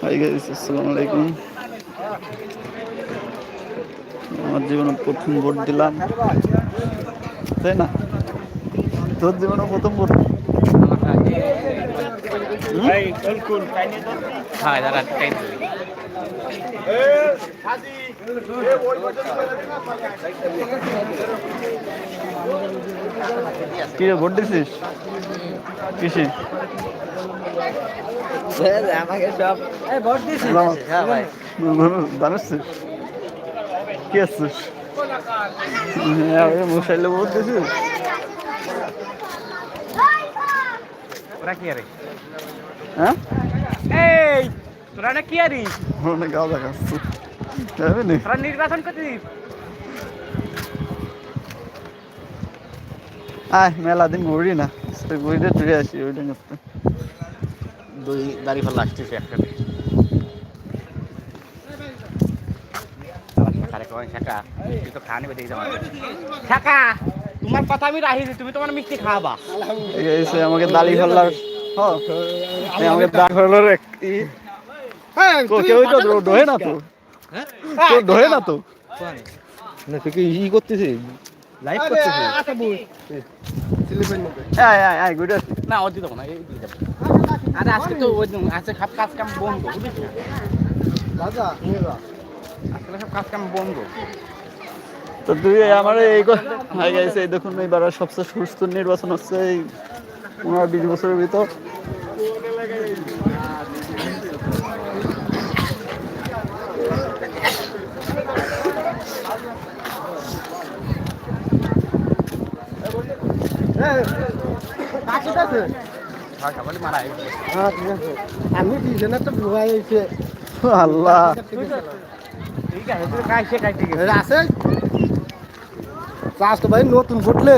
Hi guys আসসালামু আলাইকুম আমার জীবনে প্রথম ভোট দিলাম তাই না তোর জীবনে প্রথম ভোট হ্যাঁ কি ভোট দিছিস? কিসে? আমাকে সব ভোট দিয়েছি হ্যাঁ ভাই জানিস কি হ্যাঁ মশাইলে ভোট দিছিস? তোরা কি আরে? হ্যাঁ? এই তোরা কি আরি? অনেক নির্বাচন করছিস আয় মেলা দিন ঘুরি না। ঘুরে টুরে আসি ওইটা করতে দুই দাড়ি ফেলা আসতেছে তোমার কথা আমি তুমি তোমার মিষ্টি খাওয়াবা। আমাকে দালি ফেললার আমাকে দালি ফেললার এক ই তো ডোহে না তো। কেউ ডোহে না তো? না তুই কি ই করতেছিস? লাইভ করতেছিস? আয় আয় আয় না ও দিতে না এই দিয়ে দেবো আরে আজকে তো ওই আজকে সব কাজ কাম বন্ধ বুঝিস না আজকে সব কাজ কাম বন্ধ। তো তুই আমার এই হাই গাইস এই দেখুন এইবার সবচেয়ে সুস্থ নির্বাচন হচ্ছে এই পনেরো বিশ বছরের ভিতর হয় সকালে মারা এই আমি দিয়েছেন একটা ভুয়াই হয়েছে আল্লাহ আছে চাষ তো ভাই নতুন ফুটলে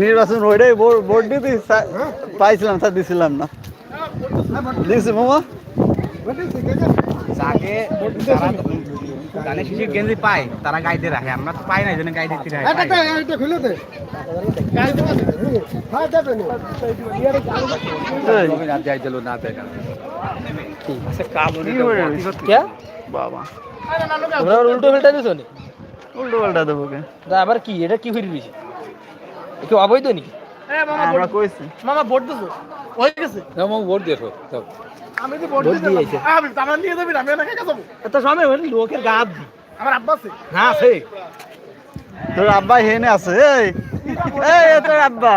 নির্বাচন ওইটাই ভোট দিতে পাইছিলাম তা দিছিলাম না। দিছি, মামা। যাকে গানে শিশির গেঞ্জি পায় তারা গাইতে রাখে। আমরা তো পাই না এই জন্য গাই দিতে খুলে দে। কাল দেবা হ্যাঁ দেবে না। এই, না যাই দিল না দেয় কি গেছে? কে? বাবা। তোমরা আবার উল্টো ফেলটা দিছো উল্টো পাল্টা দেবো কে আবার কি? এটা কি দিয়েছে কি অবৈধ নাকি? আমরা কইছি। মামা ভোট দিছো। হয়ে গেছে। না ভোট দিয়েছ আমি তো ভোট ভোট আমি আমার নিয়ে যাবি আমি একা একা যাব। তো সময় হলে লোকের গাদ আমার আব্বা আছে। না আছে। তোর আব্বা হেনে আছে এই। এই তোর আব্বা।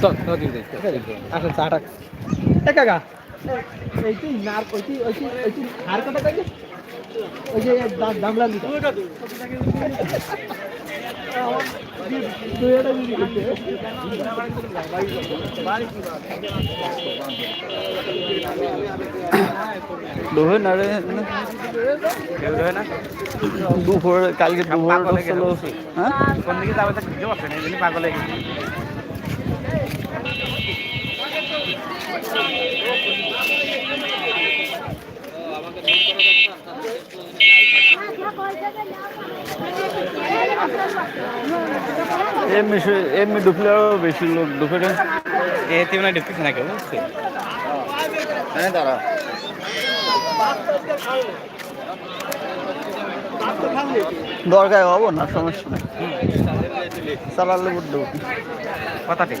চল চল দিয়ে দে আসেন চাটা এ কাকা নার ওই তুই ওই তুই ওই তুই হার কাটা কাকে ওই যে দামলা দিতা দুপুর না? রে না? দুপুর কালকে দুপুর হয়ে কোন দিকে যাবে তা খুঁজে পাচ্ছে না পাগল হয়ে গেছে এমনি এমনি বেশি লোক মানে না কেউ বুঝছে। দরকার হব না সমস্যা নেই। চালালে বুট দেবো কথা ঠিক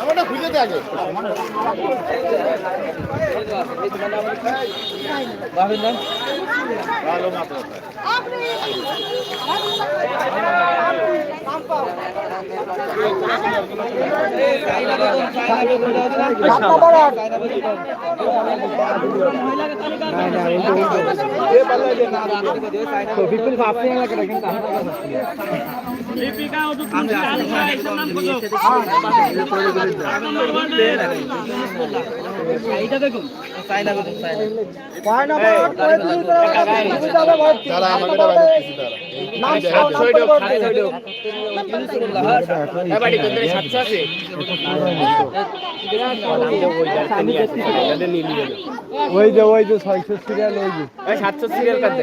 আমারটা খুঁজে দে আগে বিপুল ভাবতে লাগে কিন্তু দাঁড়া আমাকে এটা দাঁড়া ওই যে ওই যে ছয়শো সিরিয়াল ওই যে। সাতশো সিরিয়াল কাটতে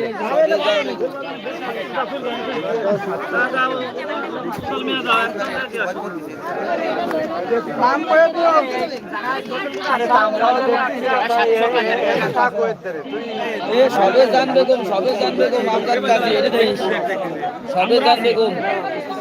সবে জানবে গো সবে জানবে গো মামলার কাছে এটা দেখিস সবে জানবে গো আর সাইনা বেগম। সবে জানে মহিলা সবে সবে জানবে